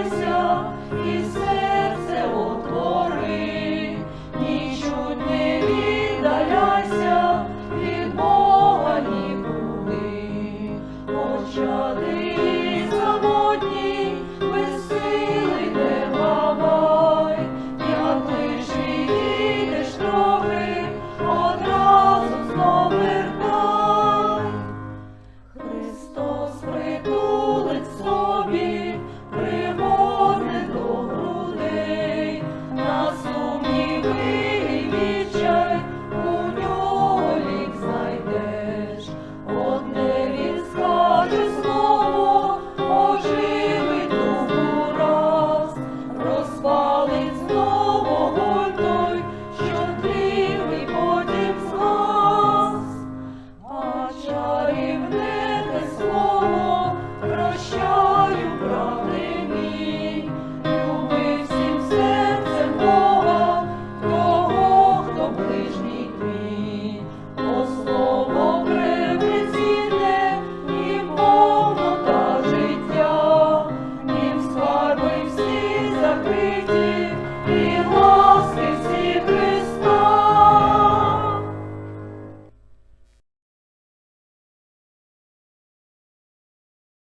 Покайся і серце отвори, нічуть не віддаляйся від Бога нікуди, почати. we